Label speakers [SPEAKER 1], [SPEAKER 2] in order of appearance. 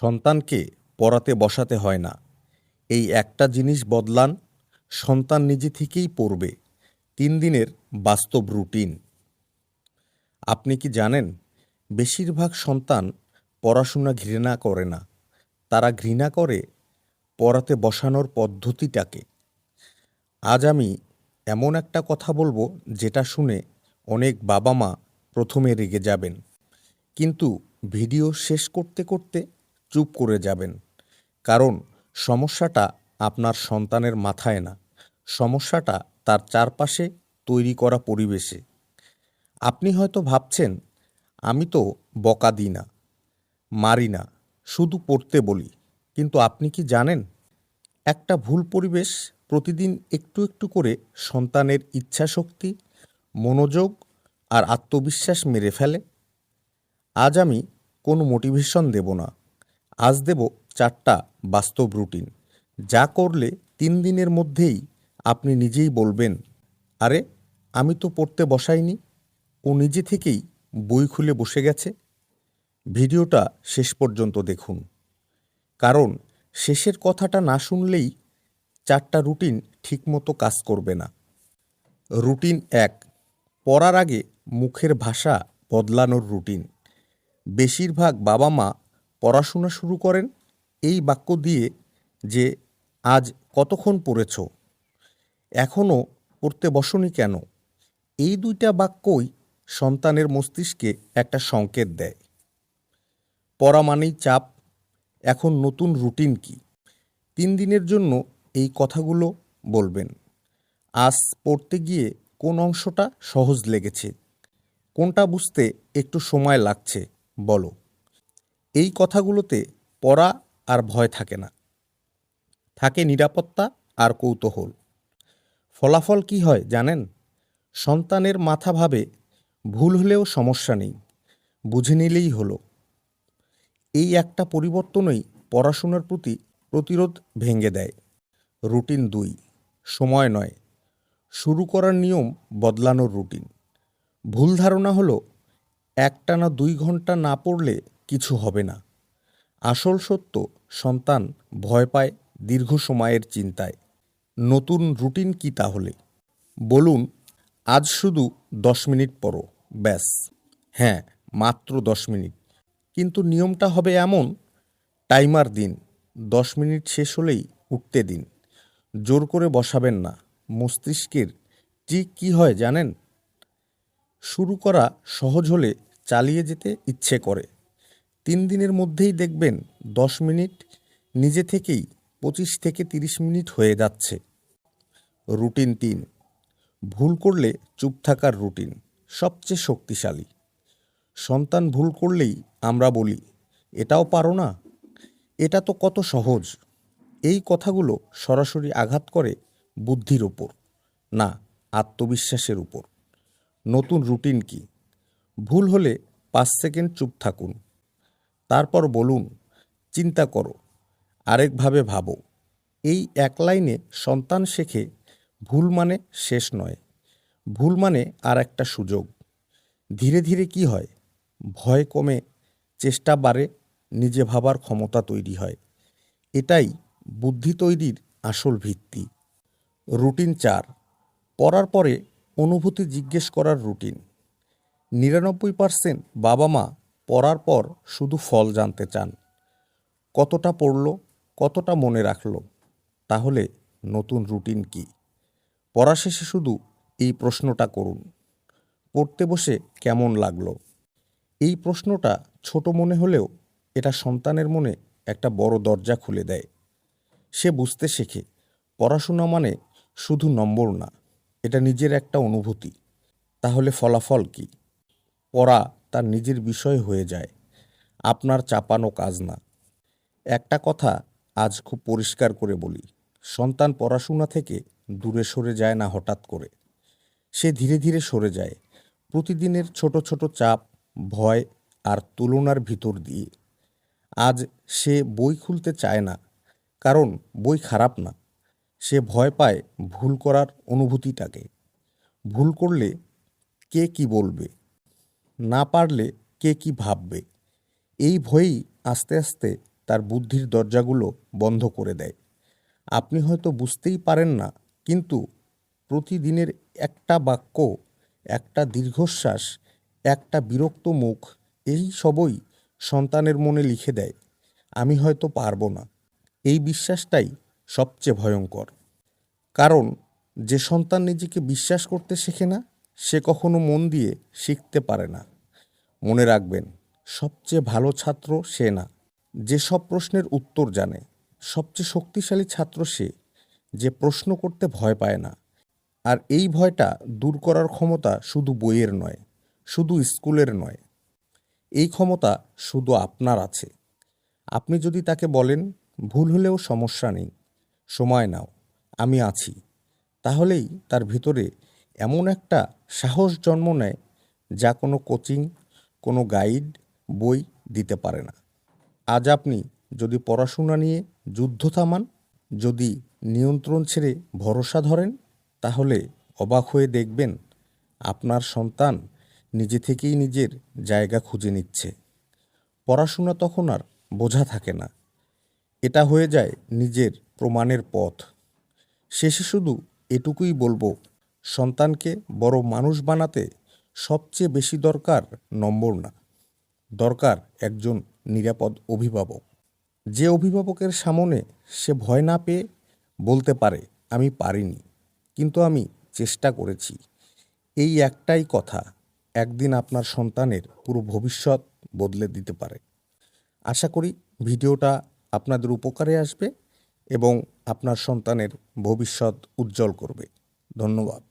[SPEAKER 1] সন্তানকে পড়াতে বসাতে হয় না। এই একটা জিনিস বদলান, সন্তান নিজে থেকেই পড়বে। তিন দিনের বাস্তব রুটিন। আপনি কি জানেন, বেশিরভাগ সন্তান পড়াশোনা ঘৃণা করে না। তারা ঘৃণা করে পড়াতে বসানোর পদ্ধতিটাকে। আজ আমি এমন একটা কথা বলব যেটা শুনে অনেক বাবা মা প্রথমে রেগে যাবেন। কিন্তু ভিডিও শেষ করতে করতে চুপ করে যাবেন। কারণ সমস্যাটা আপনার সন্তানের মাথায় না। সমস্যাটা তার চারপাশে তৈরি করা পরিবেশে। আপনি হয়তো ভাবছেন, আমি তো বকা দিই না, মারি না, শুধু পড়তে বলি। কিন্তু আপনি কি জানেন? একটা ভুল পরিবেশ প্রতিদিন একটু একটু করে সন্তানের ইচ্ছাশক্তি, মনোযোগ আর আত্মবিশ্বাস মেরে ফেলে। আজ আমি কোনো মোটিভেশন দেব না। আজ দেব চারটা বাস্তব রুটিন। যা করলে তিন দিনের মধ্যেই আপনি নিজেই বলবেন, আরে, আমি তো পড়তে বসাইনি। ও নিজে থেকেই বই খুলে বসে গেছে। ভিডিওটা শেষ পর্যন্ত দেখুন। কারণ শেষের কথাটা না শুনলেই চারটা রুটিন ঠিকমতো কাজ করবে না। রুটিন এক, পড়ার আগে মুখের ভাষা বদলানোর রুটিন। বেশিরভাগ বাবা মা পড়াশোনা শুরু করেন এই বাক্য দিয়ে যে, আজ কতক্ষণ পড়েছ? এখনও পড়তে বসনি কেন? এই দুইটা বাক্যই সন্তানের মস্তিষ্কে একটা সংকেত দেয়। পড়া মানেই চাপ, এখন নতুন রুটিন কি? তিন দিনের জন্য এই কথাগুলো বলবেন। আজ পড়তে গিয়ে কোন অংশটা সহজ লেগেছে? কোনটা বুঝতে একটু সময় লাগছে? বলো। এই কথাগুলোতে পড়া আর ভয় থাকে না। থাকে নিরাপত্তা আর কৌতূহল। ফলাফল কি হয় জানেন? সন্তানের মাথা ভাবে ভুল হলেও সমস্যা নেই, বুঝে নিলেই হলো। এই একটা পরিবর্তনই পড়াশোনার প্রতি প্রতিরোধ ভেঙে দেয়। রুটিন দুই, সময় নয়। শুরু করার নিয়ম বদলানোর রুটিন। ভুল ধারণা হলো একটানা দুই ঘণ্টা না পড়লে কিছু হবে না। আসল সত্য, সন্তান ভয় পায় দীর্ঘ সময়ের চিন্তায়। নতুন রুটিন কি তাহলে? বলুন, আজ শুধু দশ মিনিট পড়ো, ব্যাস। হ্যাঁ মাত্র দশ মিনিট। কিন্তু নিয়মটা হবে এমন, টাইমার দিন, দশ মিনিট শেষ হলেই উঠতে দিন। জোর করে বসাবেন না, মস্তিষ্কের ঠিক কী হয় জানেন? শুরু করা সহজ হলে চালিয়ে যেতে ইচ্ছে করে। তিন দিনের মধ্যেই দেখবেন দশ মিনিট, নিজে থেকেই পঁচিশ থেকে তিরিশ মিনিট হয়ে যাচ্ছে। রুটিন তিন, ভুল করলে চুপ থাকার রুটিন, সবচেয়ে শক্তিশালী। সন্তান ভুল করলেই আমরা বলি, এটাও পারো না, এটা তো কত সহজ। এই কথাগুলো সরাসরি আঘাত করে বুদ্ধির ওপর না আত্মবিশ্বাসের উপর। নতুন রুটিন কি? ভুল হলে পাঁচ সেকেন্ড চুপ থাকুন। তারপর বলুন, চিন্তা করো, আরেকভাবে ভাবো। এই এক লাইনে সন্তান শেখে ভুল মানে শেষ নয়। ভুল মানে আর একটা সুযোগ। ধীরে ধীরে কি হয়? ভয় কমে, চেষ্টা বাড়ে, নিজে ভাবার ক্ষমতা তৈরি হয়। এটাই বুদ্ধি তৈরির আসল ভিত্তি। রুটিন চার, পড়ার পরে অনুভূতি জিজ্ঞেস করার রুটিন। নিরানব্বই পার্সেন্ট বাবা মা পড়ার পর শুধু ফল জানতে চান। কতটা পড়ল, কতটা মনে রাখল, তাহলে নতুন রুটিন কি? পড়া শেষে শুধু এই প্রশ্নটা করুন। পড়তে বসে কেমন লাগল? এই প্রশ্নটা ছোট মনে হলেও এটা সন্তানের মনে একটা বড় দরজা খুলে দেয়। সে বুঝতে শেখে, পড়াশোনা মানে শুধু নম্বর না, এটা নিজের একটা অনুভূতি। তাহলে ফলাফল কি? পড়া তার নিজের বিষয় হয়ে যায়। আপনার চাপানো কাজ না। একটা কথা আজ খুব পরিষ্কার করে বলি। সন্তান পড়াশোনা থেকে দূরে সরে যায় না হঠাৎ করে। সে ধীরে ধীরে সরে যায়। প্রতিদিনের ছোট ছোট চাপ, ভয় আর তুলনার ভিতর দিয়ে। আজ সে বই খুলতে চায় না, কারণ বই খারাপ না। সে ভয় পায় ভুল করার অনুভূতিটাকে। ভুল করলে কে কি বলবে? না পারলে কে কি ভাববে? এই ভয়েই আস্তে আস্তে তার বুদ্ধির দরজাগুলো বন্ধ করে দেয়। আপনি হয়তো বুঝতেই পারেন না, কিন্তু প্রতিদিনের একটা বাক্য, একটা দীর্ঘশ্বাস, একটা বিরক্ত মুখ, এই সবই সন্তানের মনে লিখে দেয়, আমি হয়তো পারব না। এই বিশ্বাসটাই সবচেয়ে ভয়ঙ্কর। কারণ যে সন্তান নিজেকে বিশ্বাস করতে শেখে না সে কখনো মন দিয়ে শিখতে পারে না। মনে রাখবেন, সবচেয়ে ভালো ছাত্র সে না। যে সব প্রশ্নের উত্তর জানে, সবচেয়ে শক্তিশালী ছাত্র সে। যে প্রশ্ন করতে ভয় পায় না। আর এই ভয়টা দূর করার ক্ষমতা শুধু বইয়ের নয়, শুধু স্কুলের নয়। এই ক্ষমতা শুধু আপনার আছে। আপনি যদি তাকে বলেন, ভুল হলেও সমস্যা নেই, সময় নাও, আমি আছি, তাহলেই তার ভিতরে এমন একটা সাহস জন্ম নেয় যা কোনো কোচিং, কোনো গাইড, বই দিতে পারে না। আজ আপনি যদি পড়াশোনা নিয়ে যুদ্ধ থামান, যদি নিয়ন্ত্রণ ছেড়ে ভরসা ধরেন, তাহলে অবাক হয়ে দেখবেন আপনার সন্তান নিজে থেকেই নিজের জায়গা খুঁজে নিচ্ছে। পড়াশোনা তখন আর বোঝা থাকে না। এটা হয়ে যায় নিজের প্রমাণের পথ। শেষে শুধু এটুকুই বলব সন্তানকে বড় মানুষ বানাতে সবচেয়ে বেশি দরকার নম্বর না। দরকার একজন নিরাপদ অভিভাবক। যে অভিভাবকের সামনে সে ভয় না পেয়ে বলতে পারে, আমি পারিনি, কিন্তু আমি চেষ্টা করেছি। এই একটাই কথা একদিন আপনার সন্তানের পুরো ভবিষ্যৎ বদলে দিতে পারে। আশা করি ভিডিওটা আপনাদের উপকারে আসবে এবং আপনার সন্তানের ভবিষ্যৎ উজ্জ্বল করবে। ধন্যবাদ।